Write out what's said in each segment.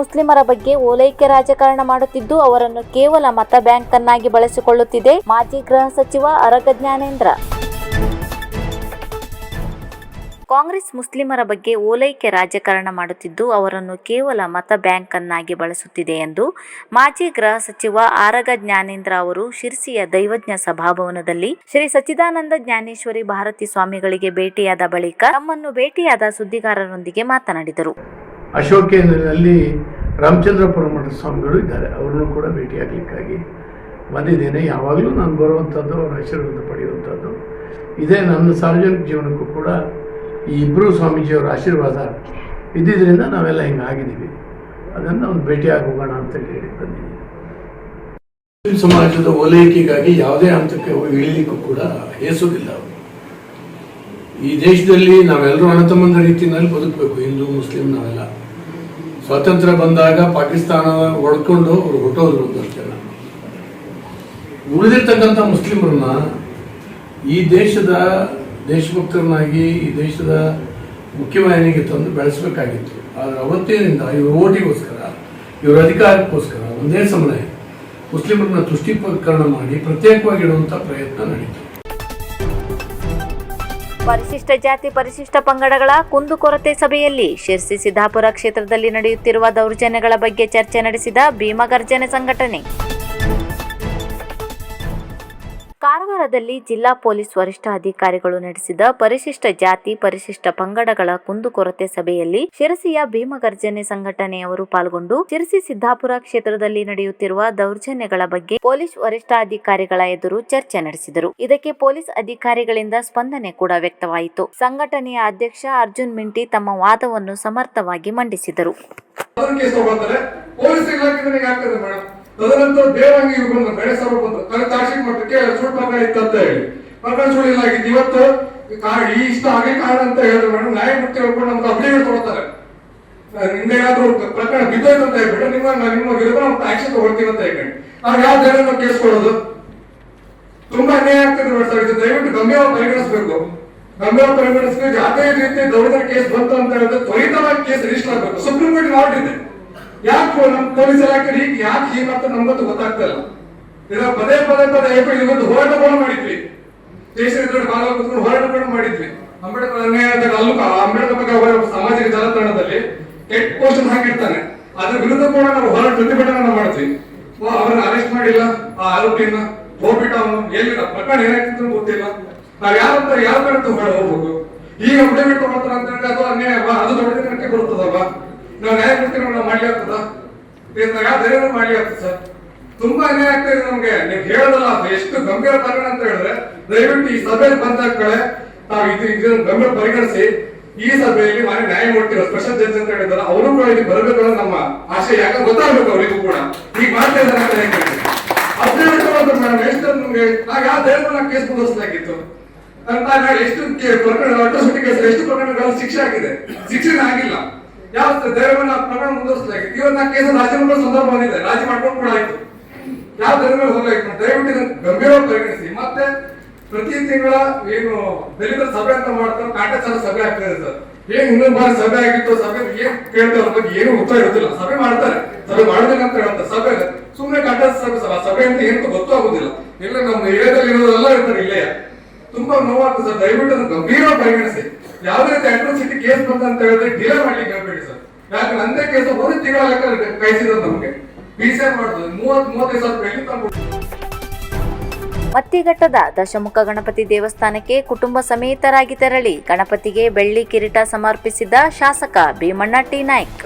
ಮುಸ್ಲಿಮರ ಬಗ್ಗೆ ಓಲೈಕೆ ರಾಜಕಾರಣ ಮಾಡುತ್ತಿದ್ದು, ಅವರನ್ನು ಕೇವಲ ಮತ ಬ್ಯಾಂಕ್ ಅನ್ನಾಗಿ ಬಳಸಿಕೊಳ್ಳುತ್ತಿದೆ. ಮಾಜಿ ಗೃಹ ಸಚಿವ ಅರಗ ಜ್ಞಾನೇಂದ್ರ. ಕಾಂಗ್ರೆಸ್ ಮುಸ್ಲಿಮರ ಬಗ್ಗೆ ಓಲೈಕೆ ರಾಜಕಾರಣ ಮಾಡುತ್ತಿದ್ದು, ಅವರನ್ನು ಕೇವಲ ಮತ ಬ್ಯಾಂಕ್ ಅನ್ನಾಗಿ ಬಳಸುತ್ತಿದೆ ಎಂದು ಮಾಜಿ ಗೃಹ ಸಚಿವ ಆರಗ ಜ್ಞಾನೇಂದ್ರ ಅವರು ಶಿರ್ಸಿಯ ದೈವಜ್ಞ ಸಭಾಭವನದಲ್ಲಿ ಶ್ರೀ ಸಚ್ಚಿದಾನಂದ ಜ್ಞಾನೇಶ್ವರಿ ಭಾರತಿ ಸ್ವಾಮಿಗಳಿಗೆ ಭೇಟಿಯಾದ ಬಳಿಕ ತಮ್ಮನ್ನು ಭೇಟಿಯಾದ ಸುದ್ದಿಗಾರರೊಂದಿಗೆ ಮಾತನಾಡಿದರು. ಅಶೋಕೇಂದ್ರನಲ್ಲಿ ರಾಮಚಂದ್ರಪುರ ಮಠ ಸ್ವಾಮಿಗಳು ಇದ್ದಾರೆ. ಅವ್ರನ್ನೂ ಕೂಡ ಭೇಟಿಯಾಗಲಿಕ್ಕಾಗಿ ಬಂದಿದ್ದೇನೆ. ಯಾವಾಗಲೂ ನಾನು ಬರುವಂಥದ್ದು, ಅವರ ಆಶೀರ್ವಾದ ಪಡೆಯುವಂಥದ್ದು. ಇದೇ ನನ್ನ ಸಾರ್ವಜನಿಕ ಜೀವನಕ್ಕೂ ಕೂಡ ಈ ಇಬ್ಬರು ಸ್ವಾಮೀಜಿಯವರ ಆಶೀರ್ವಾದ ಇದ್ದಿದ್ದರಿಂದ ನಾವೆಲ್ಲ ಹಿಂಗೆ ಆಗಿದ್ದೀವಿ. ಅದನ್ನು ಒಂದು ಭೇಟಿಯಾಗಿ ಹೋಗೋಣ ಅಂತ ಹೇಳಿ ಬಂದಿದ್ದೀನಿ. ಸಮಾಜದ ಓಲೈಕೆಗಾಗಿ ಯಾವುದೇ ಹಂತಕ್ಕೆ ಇಳಿಲಿಕ್ಕೂ ಕೂಡ ಹೇಸೋದಿಲ್ಲ. ಈ ದೇಶದಲ್ಲಿ ನಾವೆಲ್ಲರೂ ಅಣ್ಣತಮ್ಮಂದ ರೀತಿಯಲ್ಲಿ ಬದುಕಬೇಕು, ಹಿಂದೂ, ಮುಸ್ಲಿಂ ನಾವೆಲ್ಲ. ಸ್ವಾತಂತ್ರ್ಯ ಬಂದಾಗ ಪಾಕಿಸ್ತಾನ ಒಡ್ಕೊಂಡು ಅವ್ರು ಹೊಟ್ಟೋದ್ರು ಜನ ಉಳಿದಿರ್ತಕ್ಕಂಥ ಮುಸ್ಲಿಮರನ್ನ ಈ ದೇಶದ ದೇಶಭಕ್ತರನ್ನಾಗಿ, ಈ ದೇಶದ ಮುಖ್ಯವಾಹಿನಿಗೆ ತಂದು ಬೆಳೆಸಬೇಕಾಗಿತ್ತು. ಆದರೆ ಅವತ್ತೇನಿಂದ ಇವ್ರ ಓಟಿಗೋಸ್ಕರ, ಇವರ ಅಧಿಕಾರಕ್ಕೋಸ್ಕರ ಒಂದೇ ಸಮಯ ಮುಸ್ಲಿಮರನ್ನ ತುಷ್ಟೀಕರಣ ಮಾಡಿ ಪ್ರತ್ಯೇಕವಾಗಿ ಇಡುವಂಥ ಪ್ರಯತ್ನ ನಡೀತು. ಪರಿಶಿಷ್ಟ ಜಾತಿ, ಪರಿಶಿಷ್ಟ ಪಂಗಡಗಳ ಕುಂದುಕೊರತೆ ಸಭೆಯಲ್ಲಿ ಶಿರ್ಸಿ ಸಿದ್ದಾಪುರ ಕ್ಷೇತ್ರದಲ್ಲಿ ನಡೆಯುತ್ತಿರುವ ದೌರ್ಜನ್ಯಗಳ ಬಗ್ಗೆ ಚರ್ಚೆ ನಡೆಸಿದ ಭೀಮಗರ್ಜನೆ ಸಂಘಟನೆ. ಕಾರವಾರದಲ್ಲಿ ಜಿಲ್ಲಾ ಪೊಲೀಸ್ ವರಿಷ್ಠಾಧಿಕಾರಿಗಳು ನಡೆಸಿದ ಪರಿಶಿಷ್ಟ ಜಾತಿ, ಪರಿಶಿಷ್ಟ ಪಂಗಡಗಳ ಕುಂದುಕೊರತೆ ಸಭೆಯಲ್ಲಿ ಶಿರಸಿಯ ಭೀಮಗರ್ಜನೆ ಸಂಘಟನೆಯವರು ಪಾಲ್ಗೊಂಡು ಶಿರಸಿ ಸಿದ್ದಾಪುರ ಕ್ಷೇತ್ರದಲ್ಲಿ ನಡೆಯುತ್ತಿರುವ ದೌರ್ಜನ್ಯಗಳ ಬಗ್ಗೆ ಪೊಲೀಸ್ ವರಿಷ್ಠಾಧಿಕಾರಿಗಳ ಎದುರು ಚರ್ಚೆ ನಡೆಸಿದರು. ಇದಕ್ಕೆ ಪೊಲೀಸ್ ಅಧಿಕಾರಿಗಳಿಂದ ಸ್ಪಂದನೆ ಕೂಡ ವ್ಯಕ್ತವಾಯಿತು. ಸಂಘಟನೆಯ ಅಧ್ಯಕ್ಷ ಅರ್ಜುನ್ ಮಿಂಟಿ ತಮ್ಮ ವಾದವನ್ನು ಸಮರ್ಥವಾಗಿ ಮಂಡಿಸಿದರು. ತಗೊಳ್ತಾರೆ ತದನಂತರ ದೇವಂಗಿ ಇವ್ರು ಬಂದ್ರು ಗಣೇಶ್ ಅವರು ಬಂದ್ರು ತನ್ನ ತಾರ್ಷಿಕ್ ಮಟ್ಟಕ್ಕೆ ಸುಳ್ಳು ಮಗ ಇತ್ತಂತ ಹೇಳಿ. ಪ್ರಕರಣ ಸುಳ್ಳಿಲ್ಲ ಆಗಿದ್ದು ಇವತ್ತು ಈ ಇಷ್ಟ ಹಾಗೆ ಕಾರಣ ಅಂತ ಹೇಳಿದ್ರು. ಮೇಡಮ್ ನ್ಯಾಯಮೂರ್ತಿ ಹೇಳ್ಕೊಂಡು ನಮ್ಗೆ ಅಫಿಡೇವಿಟ್ ಕೊಡ್ತಾರೆ ನಿಮ್ಗೆ ಏನಾದ್ರು ಪ್ರಕರಣ ಬಿದ್ದೋಯ್ತು ಅಂತ ಹೇಳ್ಬಿಟ್ಟು ನಿಮ್ಮ ನಿಮ್ಮ ವಿರುದ್ಧ ನಾವು ಆಕ್ಷನ್ ತಗೊಳ್ತೀವಿ ಅಂತ ಹೇಳಿ ನಾವು ಯಾವ ನಾವು ಕೇಸ್ ಕೊಡೋದು? ತುಂಬಾ ಅನ್ಯಾಯ ಆಗ್ತದೆ ಸರ್. ದಯವಿಟ್ಟು ಗಮ್ಯವಾಗಿ ಪರಿಗಣಿಸಬೇಕು. ಗಂಭೀರ ಪರಿಗಣಿಸಬೇಕು ಯಾವುದೇ ರೀತಿ ದೌರ್ಜನ್ಯ ಕೇಸ್ ಬಂತು ಅಂತ ಹೇಳಿದ್ರೆ ತ್ವರಿತವಾಗಿ ಕೇಸ್ ರಿಜಿಸ್ಟರ್ ಆಗಬೇಕು. ಸುಪ್ರೀಂ ಕೋರ್ಟ್ ಆರ್ಡರ್ ಇದೆ ಯಾಕೆ ನಮ್ಮ ಪೊಲೀಸ್ ಇಲಾಖೆ ಯಾಕೆ ಅಂತ ನಮ್ಗಂತೂ ಗೊತ್ತಾಗ್ತಾ ಇಲ್ಲ ಪದೇ ಪದೇ ಪದೇ ಇವತ್ತು ಇವತ್ತು ಹೋರಾಟಗಳು ಮಾಡಿದ್ವಿ. ದೇಶದ ಎದುರು ಹೋರಾಟಗಳು ಮಾಡಿದ್ವಿ. ಅಂಬೇಡ್ಕರ್ ಅನ್ಯಾಯ ಆದಾಗ ಅಲ್ಲೂ ಅಂಬೇಡ್ಕರ್ ಬಗ್ಗೆ ಸಾಮಾಜಿಕ ಜಾಲತಾಣದಲ್ಲಿ ಕೆಟ್ಟ ಪೋಸ್ಟ್ ಹಾಕಿರ್ತಾನೆ. ಅದ್ರ ವಿರುದ್ಧ ಕೂಡ ನಾವು ಹೋರಾಟ ಪ್ರತಿಭಟನೆ ಮಾಡ್ತೀವಿ ಅವ್ರನ್ನ ಅರೆಸ್ಟ್ ಮಾಡಿಲ್ಲ. ಆ ಆರೋಪಿಯನ್ನ ಹೋಗ್ಬಿಟ್ಟು ಅವನು. ಎಲ್ಲಿಲ್ಲ ಪ್ರಕರಣ ಏನಾಗ್ತಿತ್ತು ಅಂತ ಗೊತ್ತಿಲ್ಲ. ನಾವ್ ಯಾವ ಯಾವ ಕಡೆ ಹೋಗ್ಬೇಕು ಈಗ ಉಡೆ ಬಿಟ್ಟು ಅಂತ ಹೇಳಿ ಅದು ಅನ್ಯಾಯ ಅದು ದೊಡ್ಡ ದಿನಕ್ಕೆ ಬರುತ್ತದಲ್ವಾ? ನಾವು ನ್ಯಾಯಮೂರ್ತಿಗಳು ನಾವು ಮಾಡ್ಲಿ ಆಗ್ತದ? ಧೈರ್ಯ ಮಾಡ್ಲಿ ಆಗ್ತದೆ ಸರ್? ತುಂಬಾ ಅನ್ಯಾಯ ಆಗ್ತಾ ಇದೆ ನಮ್ಗೆ. ನೀವು ಹೇಳೋದಲ್ಲ ಎಷ್ಟು ಗಂಭೀರ ಪ್ರಕರಣ ಅಂತ ಹೇಳಿದ್ರೆ, ದಯವಿಟ್ಟು ಈ ಸಭೆಯಲ್ಲಿ ಬಂದ ನಾವು ಇದು ಇದನ್ನು ಗಂಭೀರ ಪರಿಗಣಿಸಿ, ಈ ಸಭೆಯಲ್ಲಿ ಮಾನ್ಯ ನ್ಯಾಯಮೂರ್ತಿ ಸ್ಪೆಷಲ್ ಜಡ್ಜ್ ಅಂತ ಹೇಳಿದಾರೆ ಅವರು ಕೂಡ ಇಲ್ಲಿ ಬರಬೇಕು ನಮ್ಮ ಆಶಯ. ಯಾಕಂದ್ರೆ ಗೊತ್ತಾಗ್ಬೇಕು ಅವರಿಗೂ ಕೂಡ. ಈಗ ಮಾಡ್ತಾ ಇದ್ದಾರೆ ಅಂತ ಹೇಳಿ ಎಷ್ಟು ಪ್ರಕರಣ ಅಟ್ರೋಸಿಟಿ ಕೇಸ್ ಎಷ್ಟು ಪ್ರಕರಣಗಳ ಶಿಕ್ಷೆ ಆಗಿದೆ? ಶಿಕ್ಷೆ ಆಗಿಲ್ಲ. ಯಾವ ಧೈರ್ಯವನ್ನ ಪ್ರಕರಣ ಮುಂದುವರಿಸಲಾಗಿತ್ತು ಇವತ್ತು ನಾ ಕೇಸ್ ರಾಜಿ ಮಾಡೋ ಸಂದರ್ಭ ಬಂದಿದೆ. ರಾಜಿ ಮಾಡ್ಕೊಂಡು ಕೂಡ ಆಯ್ತು ಯಾವ ಧೈರ್ಯ ಹೋಗ್ಲಾಯ್ತು ದಯವಿಟ್ಟು ಇದನ್ನು ಗಂಭೀರವಾಗಿ ಪರಿಗಣಿಸಿ. ಮತ್ತೆ ಪ್ರತಿ ತಿಂಗಳ ಏನು ದಲಿತರ ಸಭೆ ಅಂತ ಮಾಡ್ತಾರೆ, ಕಾಟಾಚಾರ ಸಭೆ ಆಗ್ತಾ ಸರ್. ಏನ್ ಇನ್ನೊಂದು ಬಾರಿ ಸಭೆ ಆಗಿತ್ತು, ಸಭೆ ಏನ್ ಕೇಳ್ತಾರೆ ಬಗ್ಗೆ ಏನು ಉತ್ತರ ಇರುತ್ತಿಲ್ಲ ಸಭೆ ಮಾಡ್ತಾರೆ. ಸಭೆ ಮಾಡುದಿಲ್ಲ ಅಂತ ಹೇಳ್ತಾರೆ. ಸಭೆ ಸುಮ್ಮನೆ ಕಾಟಾಚಾರ ಸಭೆ ಸಭೆ- ಅಂತ ಏನು ಗೊತ್ತೂ ಆಗುದಿಲ್ಲ. ಇಲ್ಲ ನಮ್ಮ ಏರಿಯಾದಲ್ಲಿ ಇರೋದೆಲ್ಲ ಇರ್ತಾರೆ ಇಲ್ಲೇ. ತುಂಬಾ ನೋವಾಗ್ತದೆ ಸರ್. ದಯವಿಟ್ಟು ಗಂಭೀರವಾಗಿ ಪರಿಗಣಿಸಿ. ಯಾವುದೇ ರೀತಿ ಅಟ್ರೋಸಿಟಿ ಕೇಸ್ ಬಂತ ಅಂತ ಹೇಳಿದ್ರೆ ಡಿಲೇ ಮಾಡ್ಲಿಕ್ಕೆ ಹೇಳ್ಬೇಡಿ ಸರ್. ಯಾಕೆ ನಂದೇ ಕೇಸ್ ಒಂದು ತಿಂಗಳ ಲೆಕ್ಕ ಕಳಿಸಿರೋದು ನಮಗೆ. ಪಿ ಸಿ ಮಾಡುದು ಮೂವತ್ ಮೂವತ್ತೈದು ಸಾವಿರ ರೂಪಾಯಿ ತಂದ್ಬಿಟ್ಟು ಮತ್ತಿಘಟ್ಟದ ದಶಮುಖ ಗಣಪತಿ ದೇವಸ್ಥಾನಕ್ಕೆ ಕುಟುಂಬ ಸಮೇತರಾಗಿ ತೆರಳಿ ಗಣಪತಿಗೆ ಬೆಳ್ಳಿ ಕಿರೀಟ ಸಮರ್ಪಿಸಿದ ಶಾಸಕ ಭೀಮಣ್ಣ ಟಿ. ನಾಯ್ಕ್.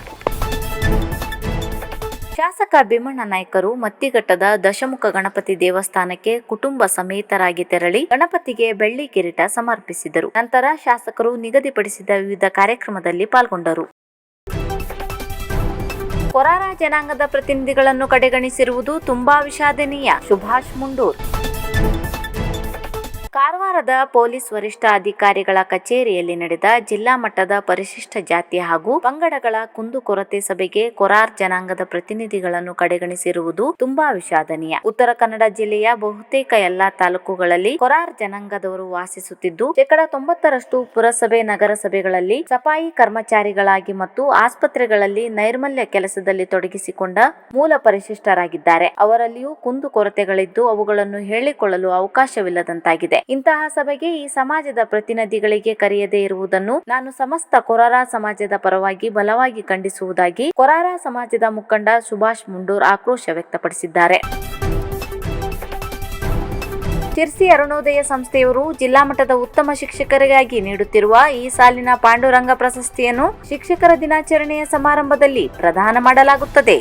ಶಾಸಕ ಭೀಮಣ್ಣ ನಾಯ್ಕರು ಮತ್ತಿಘಟ್ಟದ ದಶಮುಖ ಗಣಪತಿ ದೇವಸ್ಥಾನಕ್ಕೆ ಕುಟುಂಬ ಸಮೇತರಾಗಿ ತೆರಳಿ ಗಣಪತಿಗೆ ಬೆಳ್ಳಿ ಕಿರೀಟ ಸಮರ್ಪಿಸಿದರು. ನಂತರ ಶಾಸಕರು ನಿಗದಿಪಡಿಸಿದ ವಿವಿಧ ಕಾರ್ಯಕ್ರಮದಲ್ಲಿ ಪಾಲ್ಗೊಂಡರು. ಕೊರಾರ ಜನಾಂಗದ ಪ್ರತಿನಿಧಿಗಳನ್ನು ಕಡೆಗಣಿಸಿರುವುದು ತುಂಬಾ ವಿಷಾದನೀಯ. ಸುಭಾಷ್ ಮುಂಡೂರ್. ಕಾರವಾರದ ಪೊಲೀಸ್ ವರಿಷ್ಠಾಧಿಕಾರಿಗಳ ಕಚೇರಿಯಲ್ಲಿ ನಡೆದ ಜಿಲ್ಲಾ ಮಟ್ಟದ ಪರಿಶಿಷ್ಟ ಜಾತಿ ಹಾಗೂ ಪಂಗಡಗಳ ಕುಂದುಕೊರತೆ ಸಭೆಗೆ ಕೊರಾರ್ ಜನಾಂಗದ ಪ್ರತಿನಿಧಿಗಳನ್ನು ಕಡೆಗಣಿಸಿರುವುದು ತುಂಬಾ ವಿಷಾದನೀಯ. ಉತ್ತರ ಕನ್ನಡ ಜಿಲ್ಲೆಯ ಬಹುತೇಕ ಎಲ್ಲಾ ತಾಲೂಕುಗಳಲ್ಲಿ ಕೊರಾರ್ ಜನಾಂಗದವರು ವಾಸಿಸುತ್ತಿದ್ದು, ಶೇಕಡ ತೊಂಬತ್ತರಷ್ಟು ಪುರಸಭೆ, ನಗರಸಭೆಗಳಲ್ಲಿ ಸಫಾಯಿ ಕರ್ಮಚಾರಿಗಳಾಗಿ ಮತ್ತು ಆಸ್ಪತ್ರೆಗಳಲ್ಲಿ ನೈರ್ಮಲ್ಯ ಕೆಲಸದಲ್ಲಿ ತೊಡಗಿಸಿಕೊಂಡ ಮೂಲ ಪರಿಶಿಷ್ಟರಾಗಿದ್ದಾರೆ. ಅವರಲ್ಲಿಯೂ ಕುಂದುಕೊರತೆಗಳಿದ್ದು ಅವುಗಳನ್ನು ಹೇಳಿಕೊಳ್ಳಲು ಅವಕಾಶವಿಲ್ಲದಂತಾಗಿದೆ. ಇಂತಹ ಸಭೆಗೆ ಈ ಸಮಾಜದ ಪ್ರತಿನಿಧಿಗಳಿಗೆ ಕರೆಯದೇ ಇರುವುದನ್ನು ನಾನು ಸಮಸ್ತ ಕೊರಾರ ಸಮಾಜದ ಪರವಾಗಿ ಬಲವಾಗಿ ಖಂಡಿಸುವುದಾಗಿ ಕೊರಾರ ಸಮಾಜದ ಮುಖಂಡ ಸುಭಾಷ್ ಮುಂಡೂರ್ ಆಕ್ರೋಶ ವ್ಯಕ್ತಪಡಿಸಿದ್ದಾರೆ. ಶಿರ್ಸಿ ಅರುಣೋದಯ ಸಂಸ್ಥೆಯವರು ಜಿಲ್ಲಾ ಮಟ್ಟದ ಉತ್ತಮ ಶಿಕ್ಷಕರಿಗಾಗಿ ನೀಡುತ್ತಿರುವ ಈ ಸಾಲಿನ ಪಾಂಡುರಂಗ ಪ್ರಶಸ್ತಿಯನ್ನು ಶಿಕ್ಷಕರ ದಿನಾಚರಣೆಯ ಸಮಾರಂಭದಲ್ಲಿ ಪ್ರದಾನ ಮಾಡಲಾಗುತ್ತದೆ.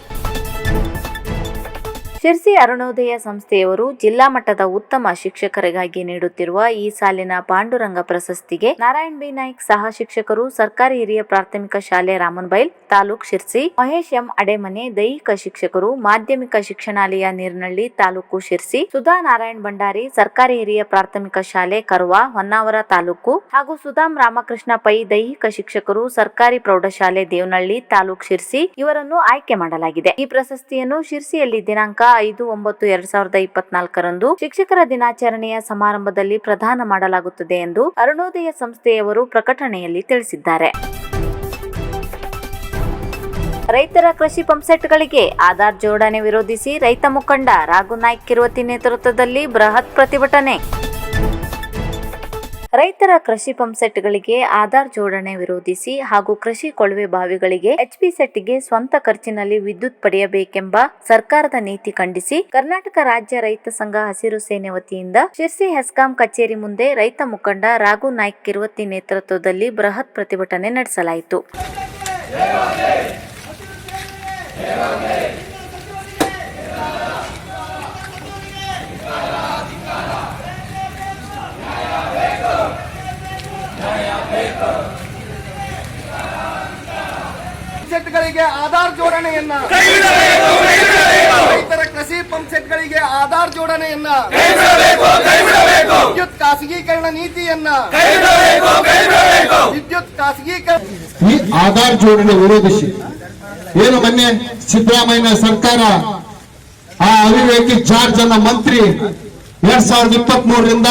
ಶಿರ್ಸಿ ಅರುಣೋದಯ ಸಂಸ್ಥೆಯವರು ಜಿಲ್ಲಾ ಮಟ್ಟದ ಉತ್ತಮ ಶಿಕ್ಷಕರಿಗಾಗಿ ನೀಡುತ್ತಿರುವ ಈ ಸಾಲಿನ ಪಾಂಡುರಂಗ ಪ್ರಶಸ್ತಿಗೆ ನಾರಾಯಣ್ ಬಿ. ನಾಯ್ಕ್ ಸಹ ಶಿಕ್ಷಕರು, ಸರ್ಕಾರಿ ಹಿರಿಯ ಪ್ರಾಥಮಿಕ ಶಾಲೆ ರಾಮನ್ಬೈಲ್, ತಾಲೂಕ್ ಶಿರ್ಸಿ, ಮಹೇಶ್ ಎಂ. ಅಡೆಮನೆ, ದೈಹಿಕ ಶಿಕ್ಷಕರು, ಮಾಧ್ಯಮಿಕ ಶಿಕ್ಷಣಾಲಯ ನೀರ್ನಳ್ಳಿ, ತಾಲೂಕು ಶಿರ್ಸಿ, ಸುಧಾ ನಾರಾಯಣ್ ಭಂಡಾರಿ, ಸರ್ಕಾರಿ ಹಿರಿಯ ಪ್ರಾಥಮಿಕ ಶಾಲೆ ಕರ್ವಾ, ಹೊನ್ನಾವರ ತಾಲೂಕು ಹಾಗೂ ಸುಧಾಮ್ ರಾಮಕೃಷ್ಣ ಪೈ ದೈಹಿಕ ಶಿಕ್ಷಕರು, ಸರ್ಕಾರಿ ಪ್ರೌಢಶಾಲೆ ದೇವನಹಳ್ಳಿ ತಾಲೂಕ್ ಶಿರ್ಸಿ ಇವರನ್ನು ಆಯ್ಕೆ ಮಾಡಲಾಗಿದೆ. ಈ ಪ್ರಶಸ್ತಿಯನ್ನು ಶಿರ್ಸಿಯಲ್ಲಿ ದಿನಾಂಕ ಐದು ಒಂಬತ್ತು ಎರಡ್ ಸಾವಿರದ ಇಪ್ಪತ್ನಾಲ್ಕರಂದು ಶಿಕ್ಷಕರ ದಿನಾಚರಣೆಯ ಸಮಾರಂಭದಲ್ಲಿ ಪ್ರದಾನ ಮಾಡಲಾಗುತ್ತದೆ ಎಂದು ಅರುಣೋದಯ ಸಂಸ್ಥೆಯವರು ಪ್ರಕಟಣೆಯಲ್ಲಿ ತಿಳಿಸಿದ್ದಾರೆ. ರೈತರ ಕೃಷಿ ಪಂಪ್ಸೆಟ್ಗಳಿಗೆ ಆಧಾರ್ ಜೋಡಣೆ ವಿರೋಧಿಸಿ ರೈತ ಮುಖಂಡ ರಾಘು ನಾಯ್ಕ್ ಕಿರುವತಿ ನೇತೃತ್ವದಲ್ಲಿ ಬೃಹತ್ ಪ್ರತಿಭಟನೆ. ರೈತರ ಕೃಷಿ ಪಂಪ್ ಸೆಟ್ಗಳಿಗೆ ಆಧಾರ್ ಜೋಡಣೆ ವಿರೋಧಿಸಿ ಹಾಗೂ ಕೃಷಿ ಕೊಳವೆ ಬಾವಿಗಳಿಗೆ ಎಚ್ಪಿ ಸೆಟ್ಗೆ ಸ್ವಂತ ಖರ್ಚಿನಲ್ಲಿ ವಿದ್ಯುತ್ ಪಡೆಯಬೇಕೆಂಬ ಸರ್ಕಾರದ ನೀತಿ ಖಂಡಿಸಿ ಕರ್ನಾಟಕ ರಾಜ್ಯ ರೈತ ಸಂಘ ಹಸಿರು ಸೇನೆ ವತಿಯಿಂದ ಶಿರ್ಸಿ ಹೆಸ್ಕಾಂ ಕಚೇರಿ ಮುಂದೆ ರೈತ ಮುಖಂಡ ರಾಘು ನಾಯ್ಕ್ ಕಿರುವತಿ ನೇತೃತ್ವದಲ್ಲಿ ಬೃಹತ್ ಪ್ರತಿಭಟನೆ ನಡೆಸಲಾಯಿತು. ಸೆಟ್ಗಳಿಗೆ ಆಧಾರ್ ಜೋಡಣೆಯನ್ನ ರೈತರ ಕೃಷಿ ಪಂಪ್ ಸೆಟ್ಗಳಿಗೆ ಆಧಾರ್ ಜೋಡಣೆಯನ್ನ ವಿದ್ಯುತ್ ಖಾಸಗೀಕರಣ ನೀತಿಯನ್ನ ವಿದ್ಯುತ್ ಖಾಸಗೀಕರಣ ಈ ಆಧಾರ್ ಜೋಡಣೆ ವಿರೋಧಿಸಿ ಏನು ಮೊನ್ನೆ ಸಿದ್ದರಾಮಯ್ಯ ಸರ್ಕಾರ ಆ ಅವಿವೇಕಿ ಜಾರ್ಜ್ ಅನ್ನ ಮಂತ್ರಿ ಎರಡ್ ಸಾವಿರದ ಇಪ್ಪತ್ತ್ ಮೂರರಿಂದ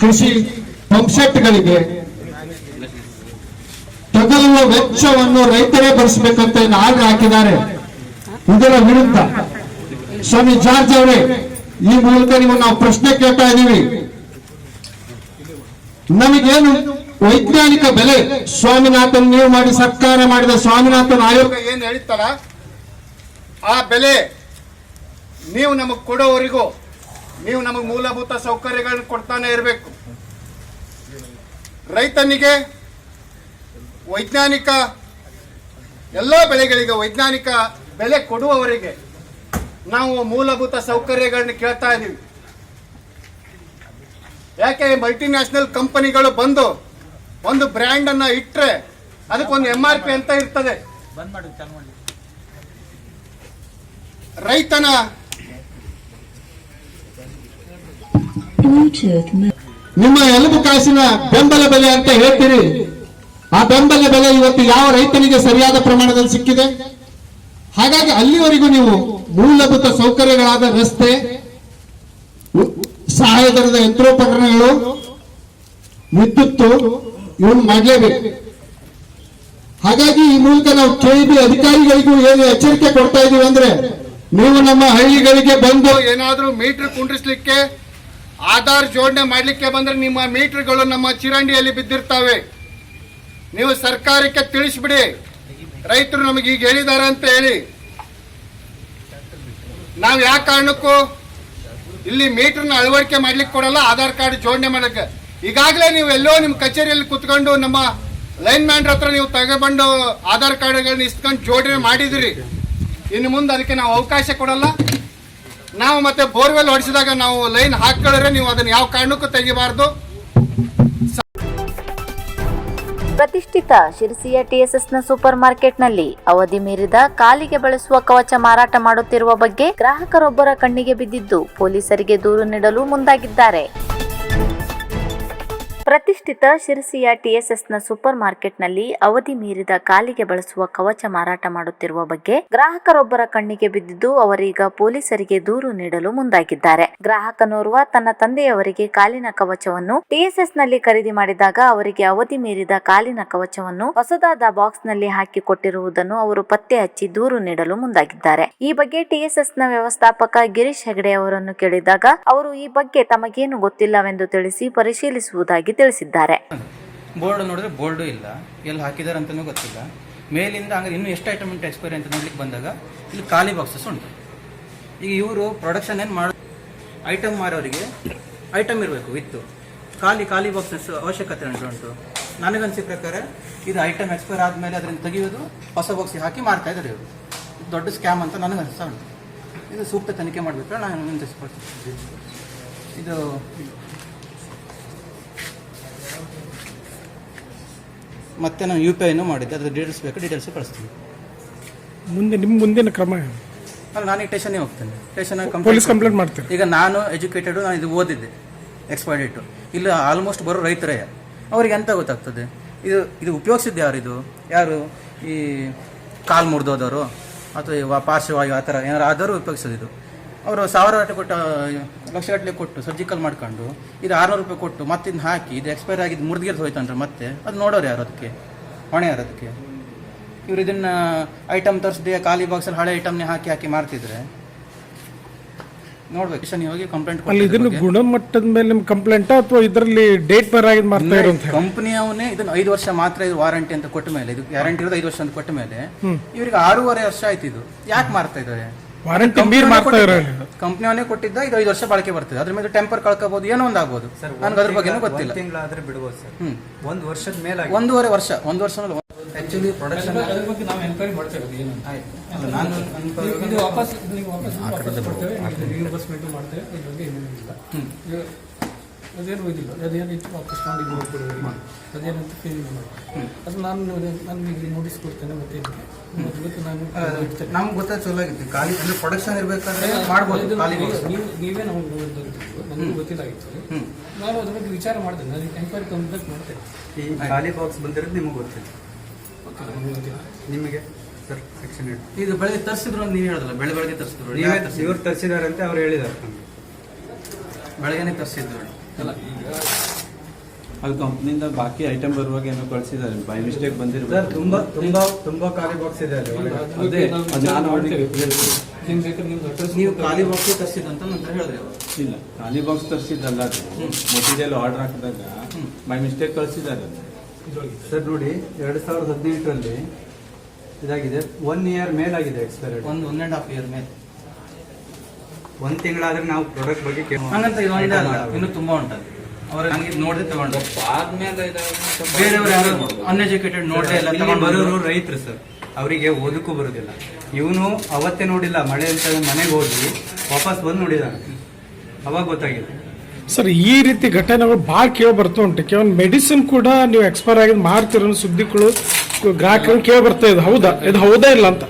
ಕೃಷಿ ಪಂಪ್ಸೆಟ್ಗಳಿಗೆ ತಗಲುವ ವೆಚ್ಚವನ್ನು ರೈತರೇ ಭರಿಸಬೇಕಂತ ಆರ್ಡರ್ ಹಾಕಿದ್ದಾರೆ. ಇದರ ವಿರುದ್ಧ ಸ್ವಾಮಿ ಜಾರ್ಜ್ ಅವರೇ, ಈ ಮೂಲಕ ನೀವು ನಾವು ಪ್ರಶ್ನೆ ಕೇಳ್ತಾ ಇದ್ದೀವಿ. ನಮಗೇನು ವೈಜ್ಞಾನಿಕ ಬೆಲೆ? ಸ್ವಾಮಿನಾಥನ್ ನೀವು ಮಾಡಿ ಸರ್ಕಾರ ಮಾಡಿದ ಸ್ವಾಮಿನಾಥನ್ ಆಯೋಗ ಏನ್ ಹೇಳ್ತಾರ ಆ ಬೆಲೆ ನೀವು ನಮಗ್ ಕೊಡೋವರಿಗೂ ನೀವು ನಮಗ್ ಮೂಲಭೂತ ಸೌಕರ್ಯಗಳನ್ನು ಕೊಡ್ತಾನೆ ಇರಬೇಕು. ರೈತನಿಗೆ ವೈಜ್ಞಾನಿಕ ಎಲ್ಲ ಬೆಳೆಗಳಿಗೆ ವೈಜ್ಞಾನಿಕ ಬೆಲೆ ಕೊಡುವವರಿಗೆ ನಾವು ಮೂಲಭೂತ ಸೌಕರ್ಯಗಳನ್ನ ಕೇಳ್ತಾ ಇದ್ದೀವಿ ಯಾಕೆ ಮಲ್ಟಿನ್ಯಾಷನಲ್ ಕಂಪನಿಗಳು ಬಂದು ಒಂದು ಬ್ರ್ಯಾಂಡ್ ಅನ್ನ ಇಟ್ರೆ ಅದಕ್ಕೊಂದು ಎಂ ಆರ್ ಪಿ ಅಂತ ಇರ್ತದೆ. ರೈತನ ನಿಮ್ಮ ಎಲುಬು ಕಾಸಿನ ಬೆಂಬಲ ಬೆಲೆ ಅಂತ ಹೇಳ್ತೀರಿ. ಆ ಬೆಂಬಲ ಬೆಲೆ ಇವತ್ತು ಯಾವ ರೈತನಿಗೆ ಸರಿಯಾದ ಪ್ರಮಾಣದಲ್ಲಿ ಸಿಕ್ಕಿದೆ? ಹಾಗಾಗಿ ಅಲ್ಲಿವರೆಗೂ ನೀವು ಮೂಲಭೂತ ಸೌಕರ್ಯಗಳಾದ ರಸ್ತೆ, ಸಹಾಯಧನದ ಯಂತ್ರೋಪಕರಣಗಳು ವಿದ್ಯುತ್ ಇವನ್ನು ಮಾಡಲೇಬೇಕು. ಹಾಗಾಗಿ ಈ ಮೂಲಕ ನಾವು ಕೆಇಬಿ ಅಧಿಕಾರಿಗಳಿಗೂ ಏನು ಎಚ್ಚರಿಕೆ ಕೊಡ್ತಾ ಇದೀವಿ ಅಂದ್ರೆ, ನೀವು ನಮ್ಮ ಹಳ್ಳಿಗಳಿಗೆ ಬಂದು ಏನಾದ್ರೂ ಮೀಟರ್ ಕುಂಡ್ರಿಸ್ಲಿಕ್ಕೆ ಆಧಾರ್ ಜೋಡಣೆ ಮಾಡ್ಲಿಕ್ಕೆ ಬಂದ್ರೆ ನಿಮ್ಮ ಮೀಟರ್ಗಳು ನಮ್ಮ ಚಿರಂಡಿಯಲ್ಲಿ ಬಿದ್ದಿರ್ತವೆ. ನೀವು ಸರ್ಕಾರಕ್ಕೆ ತಿಳಿಸ್ಬಿಡಿ. ರೈತರು ನಮಗೆ ಈಗ ಹೇಳಿದ್ದಾರೆ ಅಂತ ಹೇಳಿ. ನಾವು ಯಾವ ಕಾರಣಕ್ಕೂ ಇಲ್ಲಿ ಮೀಟರ್ನ ಅಳವಡಿಕೆ ಮಾಡ್ಲಿಕ್ಕೆ ಕೊಡಲ್ಲ, ಆಧಾರ್ ಕಾರ್ಡ್ ಜೋಡಣೆ ಮಾಡಕ್ಕೆ. ಈಗಾಗಲೇ ನೀವು ಎಲ್ಲೋ ನಿಮ್ಮ ಕಚೇರಿಯಲ್ಲಿ ಕುತ್ಕೊಂಡು ನಮ್ಮ ಲೈನ್ ಮ್ಯಾನ್ ಹತ್ರ ನೀವು ತಗೊಂಡು ಆಧಾರ್ ಕಾರ್ಡ್ಗಳನ್ನ ಇಸ್ಕೊಂಡು ಜೋಡಣೆ ಮಾಡಿದಿರಿ. ಇನ್ನು ಮುಂದೆ ಅದಕ್ಕೆ ನಾವು ಅವಕಾಶ ಕೊಡಲ್ಲ. ನಾವು ಮತ್ತೆ ಬೋರ್ವೆಲ್ ಹೊಡಿಸಿದಾಗ ನಾವು ಲೈನ್ ಹಾಕಿದ್ರೆ ನೀವು ಅದನ್ನ ಯಾವ ಕಾರಣಕ್ಕೂ ತೆಗಿಬಾರ್ದು. ಪ್ರತಿಷ್ಠಿತ ಶಿರಸಿಯ ಟಿಎಸ್ಎಸ್ನ ಸೂಪರ್ ಮಾರ್ಕೆಟ್ನಲ್ಲಿ ಅವಧಿ ಮೀರಿದ ಕಾಲಿಗೆ ಬಳಸುವ ಕವಚ ಮಾರಾಟ ಮಾಡುತ್ತಿರುವ ಬಗ್ಗೆ ಗ್ರಾಹಕರೊಬ್ಬರ ಕಣ್ಣಿಗೆ ಬಿದ್ದಿದ್ದು ಪೊಲೀಸರಿಗೆ ದೂರು ನೀಡಲು ಮುಂದಾಗಿದ್ದಾರೆ. ಪ್ರತಿಷ್ಠಿತ ಶಿರಸಿಯ ಟಿಎಸ್ಎಸ್ನ ಸೂಪರ್ ಮಾರ್ಕೆಟ್ನಲ್ಲಿ ಅವಧಿ ಮೀರಿದ ಕಾಲಿಗೆ ಬಳಸುವ ಕವಚ ಮಾರಾಟ ಮಾಡುತ್ತಿರುವ ಬಗ್ಗೆ ಗ್ರಾಹಕರೊಬ್ಬರ ಕಣ್ಣಿಗೆ ಬಿದ್ದಿದ್ದು ಅವರೀಗ ಪೊಲೀಸರಿಗೆ ದೂರು ನೀಡಲು ಮುಂದಾಗಿದ್ದಾರೆ. ಗ್ರಾಹಕನೋರ್ವ ತನ್ನ ತಂದೆಯವರಿಗೆ ಕಾಲಿನ ಕವಚವನ್ನು ಟಿಎಸ್ಎಸ್ನಲ್ಲಿ ಖರೀದಿ ಮಾಡಿದಾಗ ಅವರಿಗೆ ಅವಧಿ ಮೀರಿದ ಕಾಲಿನ ಕವಚವನ್ನು ಹೊಸದಾದ ಬಾಕ್ಸ್ನಲ್ಲಿ ಹಾಕಿಕೊಟ್ಟಿರುವುದನ್ನು ಅವರು ಪತ್ತೆ ಹಚ್ಚಿ ದೂರು ನೀಡಲು ಮುಂದಾಗಿದ್ದಾರೆ. ಈ ಬಗ್ಗೆ ಟಿಎಸ್ಎಸ್ನ ವ್ಯವಸ್ಥಾಪಕ ಗಿರೀಶ್ ಹೆಗಡೆ ಅವರನ್ನು ಕೇಳಿದಾಗ ಅವರು ಈ ಬಗ್ಗೆ ತಮಗೇನು ಗೊತ್ತಿಲ್ಲವೆಂದು ತಿಳಿಸಿ ಪರಿಶೀಲಿಸುವುದಾಗಿ ತಿಳಿಸಿದ್ದಾರೆ. ಬೋರ್ಡ್ ನೋಡಿದ್ರೆ ಬೋರ್ಡು ಇಲ್ಲ. ಎಲ್ಲಿ ಹಾಕಿದ್ದಾರೆ ಅಂತಲೂ ಗೊತ್ತಿಲ್ಲ. ಮೇಲಿಂದ ಹಂಗೆ ಇನ್ನೂ ಎಷ್ಟು ಐಟಮ್ ಉಂಟು ಎಕ್ಸ್ಪೈರಿ ಅಂತ ನೋಡ್ಲಿಕ್ಕೆ ಬಂದಾಗ ಇಲ್ಲಿ ಖಾಲಿ ಬಾಕ್ಸಸ್ ಉಂಟು. ಈಗ ಇವರು ಪ್ರೊಡಕ್ಷನ್ ಏನು ಮಾಡ ಐಟಮ್ ಮಾರೋರಿಗೆ ಐಟಮ್ ಇರಬೇಕು ವಿತ್ತು ಖಾಲಿ ಖಾಲಿ ಬಾಕ್ಸಸ್ ಅವಶ್ಯಕತೆ ಉಂಟು ಉಂಟು. ನನಗನ್ಸಿದ ಪ್ರಕಾರ ಇದು ಐಟಮ್ ಎಕ್ಸ್ಪೈರ್ ಆದಮೇಲೆ ಅದರಿಂದ ತೆಗೆಯೋದು, ಹೊಸ ಬಾಕ್ಸಿಗೆ ಹಾಕಿ ಮಾರ್ತಾ ಇದ್ದಾರೆ ಇವರು. ದೊಡ್ಡ ಸ್ಕ್ಯಾಮ್ ಅಂತ ನನಗನ್ನಿಸ್ತಾ ಉಂಟು. ಇದು ಸೂಕ್ತ ತನಿಖೆ ಮಾಡಬೇಕು ನಾನು ಇದು ಮತ್ತೆ ನಾನು ಯು ಪಿ ಐನೂ ಮಾಡಿದ್ದೆ. ಅದ್ರ ಡೀಟೇಲ್ಸ್ ಬೇಕು. ಡೀಟೇಲ್ಸ್ ಕಳಿಸ್ತೀನಿ. ಮುಂದೆ ನಿಮ್ಮ ಮುಂದಿನ ಕ್ರಮ ಏನು? ಅಲ್ಲ ನಾನು ಈಗ ಸ್ಟೇಷನ್ಗೆ ಹೋಗ್ತೇನೆ. ಟೇಷನ್ ಪೊಲೀಸ್ ಕಂಪ್ಲೇಂಟ್ ಮಾಡ್ತೀನಿ ಈಗ ನಾನು ಎಜುಕೇಟೆಡ್ ನಾನು ಇದು ಓದಿದ್ದೆ. ಎಕ್ಸ್ಪೈರ್ಡ್ ಡೇಟು ಇಲ್ಲ ಆಲ್ಮೋಸ್ಟ್ ಬರೋ ರೈತರೇ. ಅವ್ರಿಗೆ ಎಂತ ಗೊತ್ತಾಗ್ತದೆ? ಇದು ಇದು ಉಪಯೋಗಿಸಿದ್ದು ಯಾರು ಇದು? ಯಾರು? ಈ ಕಾಲು ಮುರಿದೋದವರು? ಅಥವಾ ಪಾರ್ಶ್ವವಾಯು ಆ ಥರ ಏನಾರು ಆದರೂ ಉಪಯೋಗಿಸೋದು ಇದು. ಅವರು ಸಾವಿರ ಗಟ್ಟಲೆ ಕೊಟ್ಟು ಲಕ್ಷಗಟ್ಟಲೆ ಕೊಟ್ಟು ಸರ್ಜಿಕಲ್ ಮಾಡ್ಕೊಂಡು ಇದು ಆರುನೂರು ರೂಪಾಯಿ ಕೊಟ್ಟು ಮತ್ತೆ ಇದನ್ನ ಹಾಕಿ ಇದು ಎಕ್ಸ್ಪೈರ್ ಆಗಿದ್ದು ಮುರಿದ್ಗೆದ್ದು ಹೋಯ್ತಂದ್ರೆ ಮತ್ತೆ ಅದು ನೋಡೋರು ಯಾರು ಅದಕ್ಕೆ? ಹೊಣೆ ಯಾರು ಅದಕ್ಕೆ? ಇವ್ರು ಇದನ್ನ ಐಟಮ್ ತರಿಸ್ದೆ ಖಾಲಿ ಬಾಕ್ಸಲ್ಲಿ ಹಳೆ ಐಟಮ್ನೇ ಹಾಕಿ ಹಾಕಿ ಮಾರ್ತಿದ್ರೆ ನೋಡ್ಬೇಕು. ಸ್ಟೇಷನ್ಗೆ ಹೋಗಿ ಕಂಪ್ಲೇಂಟ್ ಅಲ್ಲಿ ಇದನ್ನು ಗುಣಮಟ್ಟದ ಮೇಲೆ ನಿಮ್ಮ ಕಂಪ್ಲೇಂಟ್ ಅಥವಾ ಇದರಲ್ಲಿ ಡೇಟ್ ಬರ್ ಆಗಿ ಮಾಡ್ತಾ ಕಂಪ್ನಿ ಕಂಪನಿಯವನೇ ಇದನ್ನ ಐದು ವರ್ಷ ಮಾತ್ರ ಇದು ವಾರಂಟಿ ಅಂತ ಕೊಟ್ಟ ಮೇಲೆ ಇದು ಗ್ಯಾರಂಟಿ ಇರೋದು ಐದು ವರ್ಷ ಅಂತ ಕೊಟ್ಟ ಮೇಲೆ ಇವರಿಗೆ ಆರೂವರೆ ವರ್ಷ ಆಯ್ತು ಇದು. ಯಾಕೆ ಮಾರ್ತಾ ಇದ್ದಾರೆ? ವಾರಂಟಿ ಮೀರ್ ಮಾಡ್ತಾ ಇರೋ ಕಂಪ್ನಿಯವನೇ ಕೊಟ್ಟಿದ್ದ. ಇದು ಐದು ವರ್ಷ ಬಾಳಿಕೆ ಬರ್ತದೆ. ಅದ್ರ ಮೇಲೆ ಟೆಂಪರ್ ಕಳ್ಕೋಬಹುದು ಏನೋ ಒಂದು ಆಗ್ಬೋದು. ನನ್ಗೆ ಅದ್ರ ಬಗ್ಗೆ ಗೊತ್ತಿಲ್ಲ. ತಿಂಗಳಾದ್ರೆ ಬಿಡ್ಬೋದು ಸರ್ ಹ್ಮ್. ಒಂದು ವರ್ಷದ ಮೇಲೆ ಒಂದೂವರೆ ವರ್ಷ ಒಂದು ವರ್ಷ ಆಕ್ಚುಲಿ ಪ್ರೊಡಕ್ಷನ್ ಅದ್ರ ಬಗ್ಗೆ ನಾವು ಎನ್ಕ್ವೈರಿ ಮಾಡ್ತಾ ಏನು ಅಂತ. ನಾನು ಇದು- ಇದು ವಾಪಸ್ ಇದು ನೀವು ವಾಪಸ್ ವಾಪಸ್ ರಿಇಂಬರ್ಸ್ಮೆಂಟ್ ಮಾಡ್ತೇವೆ ಇದ್ರ ಬಗ್ಗೆ ಏನೇನಿಲ್ಲ ಈಗ ಅದೇನು ಇದಿಲ್ಲ. ಅದೇನು ಇತ್ತು ವಾಪಸ್ ಮಾಡಿ. ಕೊಡುವ ಅದೇನಂತ ಕೇಳಿ ಮಾಡಿ. ಅದು ನಾನು ನಾನು ಈಗ ನೋಟಿಸ್ ಕೊಡ್ತೇನೆ ಮತ್ತೆ ಇದಕ್ಕೆ. ನಾನು. ನಮ್ಗೆ ಗೊತ್ತಾಗ ಚಲೋ ಆಗಿತ್ತು ಖಾಲಿ ಅಂದ್ರೆ ಪ್ರೊಡಕ್ಷನ್ ಇರಬೇಕಾದ್ರೆ ಮಾಡ್ಬೋದು ನೀವು-. ನೀವು ನೀವೇ ನಮಗೆ ನೋಡಿದ್ದು ನನಗೆ ಗೊತ್ತಿದ್ದಾಗಿತ್ತು. ನಾನು ಅದ್ರ ಬಗ್ಗೆ ವಿಚಾರ ಮಾಡ್ತೇನೆ. ನನಗೆ ಎಂಕ್ವೈರಿ ಕಂಪ್ಲೇಂಟ್ ಮಾಡ್ತೇನೆ. ಈ ಖಾಲಿ ಬಾಕ್ಸ್ ಬಂದಿರೋದು ನಿಮಗೆ ಗೊತ್ತಿಲ್ಲ. ನನಗೆ ನಿಮಗೆ ಸರ್ ಸೆಕ್ಷನ್ ಹೇಳಿ ಇದು ಬೆಳಗ್ಗೆ ತರಿಸಿದ್ರು ಅಂತ ನೀವು ಹೇಳೋದಲ್ಲ ಬೆಳೆ ಬೆಳಗ್ಗೆ ತರಿಸಿದ್ರು. ನೀವೇ ಇವ್ರು ತರಿಸಿದಾರೆ. ಅಂತ ಅವ್ರು ಹೇಳಿದಾರೆ ಬೆಳಗ್ಗೆನೆ ತರಿಸಿದ್ರು. ಅಲ್ಲ ಈಗ ಅದು ಕಂಪ್ನಿಯಿಂದ ಬಾಕಿ ಐಟಮ್ ಬರುವಾಗ ಏನೋ ಕಳ್ಸಿದ್ದಾರೆ. ಬೈ ಮಿಸ್ಟೇಕ್ ಸರ್ ಬಂದಿರ್ಬೋದು ತುಂಬಾ ತುಂಬಾ ತುಂಬಾ ಖಾಲಿ ಬಾಕ್ಸ್ ಇದೆ ಅಲ್ಲಿ ಒಳಗೆ. ಅದೇ ಅದು ನಾನು ಅವ್ರಿಗೆ ನೀವು ಖಾಲಿ ಬಾಕ್ಸ್ ತರಿಸಿದ್ದು ಅಂತ ನಂತರ ಹೇಳಿದ್ರೆ ಅವರು ಇಲ್ಲ ಖಾಲಿ ಬಾಕ್ಸ್ ತರಿಸಿದ್ದಲ್ಲ ಅದು. ಮಟೀರಿಯಲ್ ಆರ್ಡರ್ ಹಾಕಿದಾಗ ಬೈ ಮಿಸ್ಟೇಕ್ ಕಳ್ಸಿದ್ದಾರೆ ಅದು. ಸರ್ ನೋಡಿ ಎರಡ್ ಸಾವಿರದ ಹದಿನೆಂಟರಲ್ಲಿ ಇದಾಗಿದೆ. ಒನ್ ಇಯರ್ ಮೇಲಾಗಿದೆ ಎಕ್ಸ್ಪೈರ್ ಒಂದು ಒನ್ ಆ್ಯಂಡ್ ಹಾಫ್ ಇಯರ್ ಮೇಲೆ. ಒಂದ್ ತಿಂಗಳಾದ್ರೆ ನಾವು ಪ್ರಾಡಕ್ಟ್ ಬಗ್ಗೆ ಕೇಳ್- ಹಂಗಂತ ಇದು ಒಂದೇ ಅಲ್ಲ ಇನ್ನು ತುಂಬಾ ಉಂಟು ಅವ್ರ ಹಂಗೆ ನೋಡಿದ್ರೆ ತಗೊಂಡು ಬೇರೆಯವರು ಯಾರು ಅನ್ಎಜುಕೇಟೆಡ್ ನೋಡೇ ಇಲ್ಲ ಇಲ್ಲಿ ತಗೊಂಡು ಬರೋರು ರೈತರು ಸರ್. ಅವರಿಗೆ ಓದಕ್ಕೂ ಬರೋದಿಲ್ಲ. ಇವನು ಅವತ್ತೇ ನೋಡಿಲ್ಲ ಮಳೆ ಅಂತ ಮನೆಗೆ ಹೋಗಿ ವಾಪಸ್ ಬಂದು ನೋಡಿದಾನೆ. ಅವಾಗ ಗೊತ್ತಾಗಿದೆ. ಸರ್ ಈ ರೀತಿ ಘಟನೆಗಳು ಭಾಳ ಕೇಳಿ ಬರ್ತಾ ಉಂಟು. ಕೇವಲ ಮೆಡಿಸಿನ್ ಕೂಡ ನೀವು ಎಕ್ಸ್ಪೈರ್ ಆಗಿದ್ ಮಾರ್ತಿರೋ ಸುದ್ದಿಗಳು ಗ್ರಾಹಕರು ಕೇಳಿ ಬರ್ತಾ ಇದೆ. ಹೌದಾ? ಇದು ಹೌದಾ ಇಲ್ಲ ಅಂತ.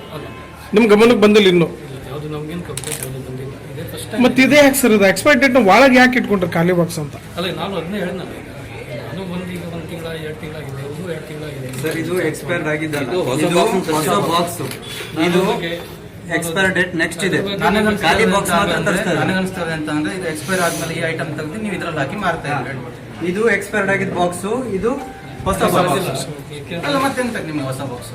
ನಿಮ್ ಗಮನಕ್ಕೆ ಬಂದಿಲ್ಲ ಇನ್ನು ಯಾವುದು ನಮ್ಗೇನು ಕಂಪ್ಲೇಂಟ್ ಯಾವುದು ಬಂದಿಲ್ಲ ಇದೇ ಫಸ್ಟ್ ಟೈಮ್ ಮತ್ತೆ ಇದೇ ಯಾಕೆ ಸರ್ ಇದು ಎಕ್ಸ್ಪೈರ್ ಡೇಟ್ ಒಳಗೆ ಯಾಕೆ ಇಟ್ಕೊಂಡ್ರೆ ಖಾಲಿ ಬಾಕ್ಸ್ ಅಂತ? ಅಲ್ಲ ನಾನು ಅದನ್ನೇ ಹೇಳಿದ ನಾನು ಒಂದು ಈಗ ಒಂದು ತಿಂಗಳ ಎರಡು ತಿಂಗಳಾಗಿದೆ ಇದು ಎರಡು ತಿಂಗಳಾಗಿದೆ ಸರ್ ಇದು ಎಕ್ಸ್ಪೈರ್ಡ್ ಆಗಿದ್ದಲ್ಲ. ಇದು ಹೊಸ ಬಾಕ್ಸ್ ಇದು ಎಕ್ಸ್ಪೈರ್ ಡೇಟ್ ನೆಕ್ಸ್ಟ್ ಇದೆ. ಖಾಲಿ ಬಾಕ್ಸ್ ಮಾತ್ರ ತರಿಸ್ತಾರೆ. ನನಗನ್ಸ್ತದೆ ಅಂತ ಅಂದ್ರೆ ಇದು ಎಕ್ಸ್ಪೈರ್ ಆದ್ಮೇಲೆ ಈ ಐಟಮ್ ತೆಗೆದು ನೀವು ಇದ್ರಲ್ಲಿ ಹಾಕಿ ಮಾರ್ತಾ ಇದ್ದೀರಿ ಇದು ಎಕ್ಸ್ಪೈರ್ಡ್ ಆಗಿದ್ದ ಬಾಕ್ಸ್ ಇದು ಹೊಸ ಬಾಕ್ಸ್ ಅಲ್ಲ ಮತ್ತೆಂತ ನಿಮ್ಗೆ ಹೊಸ ಬಾಕ್ಸ್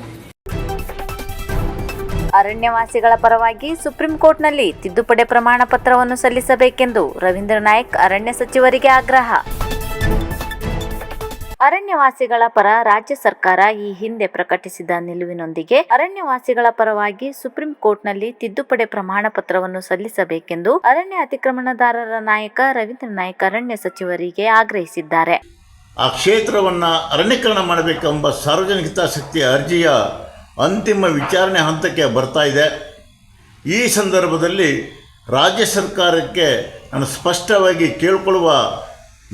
ಅರಣ್ಯವಾಸಿಗಳ ಪರವಾಗಿ ಸುಪ್ರೀಂ ಕೋರ್ಟ್ನಲ್ಲಿ ತಿದ್ದುಪಡಿ ಪ್ರಮಾಣ ಪತ್ರವನ್ನು ಸಲ್ಲಿಸಬೇಕೆಂದು ರವೀಂದ್ರ ನಾಯ್ಕ್ ಅರಣ್ಯ ಸಚಿವರಿಗೆ ಆಗ್ರಹ. ಅರಣ್ಯವಾಸಿಗಳ ಪರ ರಾಜ್ಯ ಸರ್ಕಾರ ಈ ಹಿಂದೆ ಪ್ರಕಟಿಸಿದ ನಿಲುವಿನೊಂದಿಗೆ ಅರಣ್ಯವಾಸಿಗಳ ಪರವಾಗಿ ಸುಪ್ರೀಂ ಕೋರ್ಟ್ನಲ್ಲಿ ತಿದ್ದುಪಡಿ ಪ್ರಮಾಣ ಪತ್ರವನ್ನು ಸಲ್ಲಿಸಬೇಕೆಂದು ಅರಣ್ಯ ಅತಿಕ್ರಮಣದಾರರ ನಾಯಕ ರವೀಂದ್ರ ನಾಯಕ್ ಅರಣ್ಯ ಸಚಿವರಿಗೆ ಆಗ್ರಹಿಸಿದ್ದಾರೆ. ಆ ಕ್ಷೇತ್ರವನ್ನು ಅರಣ್ಯೀಕರಣ ಮಾಡಬೇಕೆಂಬ ಸಾರ್ವಜನಿಕ ಹಿತಾಸಕ್ತಿಯ ಅರ್ಜಿಯ ಅಂತಿಮ ವಿಚಾರಣೆ ಹಂತಕ್ಕೆ ಬರ್ತಾ ಇದೆ. ಈ ಸಂದರ್ಭದಲ್ಲಿ ರಾಜ್ಯ ಸರ್ಕಾರಕ್ಕೆ ನಾನು ಸ್ಪಷ್ಟವಾಗಿ ಕೇಳಿಕೊಳ್ಳುವ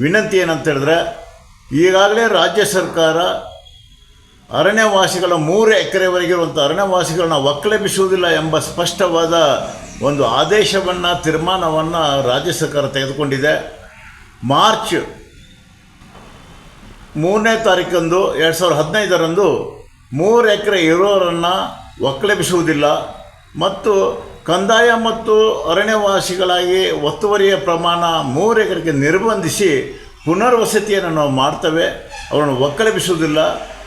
ವಿನಂತಿ ಏನಂತ ಹೇಳಿದ್ರೆ, ಈಗಾಗಲೇ ರಾಜ್ಯ ಸರ್ಕಾರ ಅರಣ್ಯವಾಸಿಗಳ ಮೂರು ಎಕರೆವರೆಗಿರುವಂಥ ಅರಣ್ಯವಾಸಿಗಳನ್ನ ಒಕ್ಕಲೆಬ್ಬಿಸುವುದಿಲ್ಲ ಎಂಬ ಸ್ಪಷ್ಟವಾದ ಒಂದು ಆದೇಶವನ್ನು, ತೀರ್ಮಾನವನ್ನು ರಾಜ್ಯ ಸರ್ಕಾರ ತೆಗೆದುಕೊಂಡಿದೆ. ಮಾರ್ಚ್ ಮೂರನೇ ತಾರೀಕಂದು ಎರಡು ಸಾವಿರದ ಹದಿನೈದರಂದು ಮೂರು ಎಕರೆ ಇರೋರನ್ನು ಒಕ್ಕಲೆಬಿಸುವುದಿಲ್ಲ ಮತ್ತು ಕಂದಾಯ ಮತ್ತು ಅರಣ್ಯವಾಸಿಗಳಾಗಿ ಒತ್ತುವರಿಯ ಪ್ರಮಾಣ ಮೂರು ಎಕರೆಗೆ ನಿರ್ಬಂಧಿಸಿ ಪುನರ್ವಸತಿಯನ್ನು ನಾವು ಮಾಡ್ತೇವೆ. ಅವರನ್ನು ಒಕ್ಕಲೆಬಿಸುವುದಿಲ್ಲ.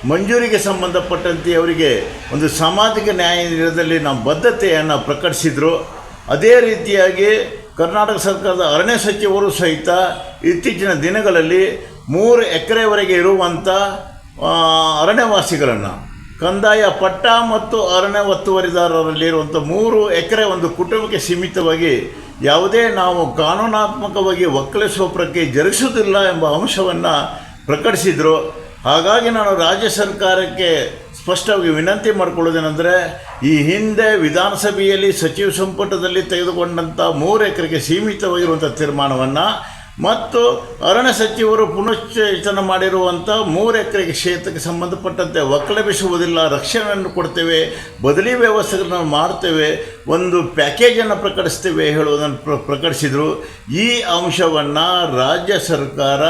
ಮಂಜೂರಿಗೆ ಸಂಬಂಧಪಟ್ಟಂತೆ ಅವರಿಗೆ ಒಂದು ಸಾಮಾಜಿಕ ನ್ಯಾಯ ನೀಡದಲ್ಲಿ ನಾವು ಬದ್ಧತೆಯನ್ನು ಪ್ರಕಟಿಸಿದರು. ಅದೇ ರೀತಿಯಾಗಿ ಕರ್ನಾಟಕ ಸರ್ಕಾರದ ಅರಣ್ಯ ಸಚಿವರು ಸಹಿತ ಇತ್ತೀಚಿನ ದಿನಗಳಲ್ಲಿ ಮೂರು ಎಕರೆವರೆಗೆ ಇರುವಂಥ ಅರಣ್ಯವಾಸಿಗಳನ್ನು ಕಂದಾಯ ಪಟ್ಟ ಮತ್ತು ಅರಣ್ಯ ಒತ್ತುವರಿದಾರರಲ್ಲಿರುವಂಥ ಮೂರು ಎಕರೆ ಒಂದು ಕುಟುಂಬಕ್ಕೆ ಸೀಮಿತವಾಗಿ ಯಾವುದೇ ನಾವು ಕಾನೂನಾತ್ಮಕವಾಗಿ ಒಕ್ಕಲಿಸುವ ಪ್ರಕ್ರಿಯೆ ಜರುಗಿಸುವುದಿಲ್ಲ ಎಂಬ ಅಂಶವನ್ನು ಪ್ರಕಟಿಸಿದರು. ಹಾಗಾಗಿ ನಾನು ರಾಜ್ಯ ಸರ್ಕಾರಕ್ಕೆ ಸ್ಪಷ್ಟವಾಗಿ ವಿನಂತಿ ಮಾಡಿಕೊಳ್ಳೋದೇನೆಂದರೆ, ಈ ಹಿಂದೆ ವಿಧಾನಸಭೆಯಲ್ಲಿ ಸಚಿವ ಸಂಪುಟದಲ್ಲಿ ತೆಗೆದುಕೊಂಡಂಥ ಮೂರು ಎಕರೆಗೆ ಸೀಮಿತವಾಗಿರುವಂಥ ತೀರ್ಮಾನವನ್ನು ಮತ್ತು ಅರಣ್ಯ ಸಚಿವರು ಪುನಶ್ಚೇತನ ಮಾಡಿರುವಂಥ ಮೂರು ಎಕರೆಗೆ ಕ್ಷೇತ್ರಕ್ಕೆ ಸಂಬಂಧಪಟ್ಟಂತೆ ಒಕ್ಕಲಬಿಸುವುದಿಲ್ಲ ರಕ್ಷಣೆಯನ್ನು ಕೊಡ್ತೇವೆ, ಬದಲಿ ವ್ಯವಸ್ಥೆಗಳನ್ನು ಮಾಡ್ತೇವೆ, ಒಂದು ಪ್ಯಾಕೇಜನ್ನು ಪ್ರಕಟಿಸ್ತೇವೆ ಹೇಳುವುದನ್ನು ಪ್ರ, ಪ್ರಕಟಿಸಿದರು. ಈ ಅಂಶವನ್ನು ರಾಜ್ಯ ಸರ್ಕಾರ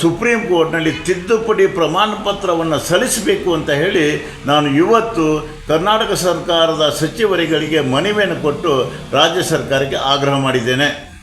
ಸುಪ್ರೀಂ ಕೋರ್ಟ್ನಲ್ಲಿ ತಿದ್ದುಪಡಿ ಪ್ರಮಾಣ ಪತ್ರವನ್ನು ಸಲ್ಲಿಸಬೇಕು ಅಂತ ಹೇಳಿ ನಾನು ಇವತ್ತು ಕರ್ನಾಟಕ ಸರ್ಕಾರದ ಸಚಿವರುಗಳಿಗೆ ಮನವಿಯನ್ನು ಕೊಟ್ಟು ರಾಜ್ಯ ಸರ್ಕಾರಕ್ಕೆ ಆಗ್ರಹ ಮಾಡಿದ್ದೇನೆ.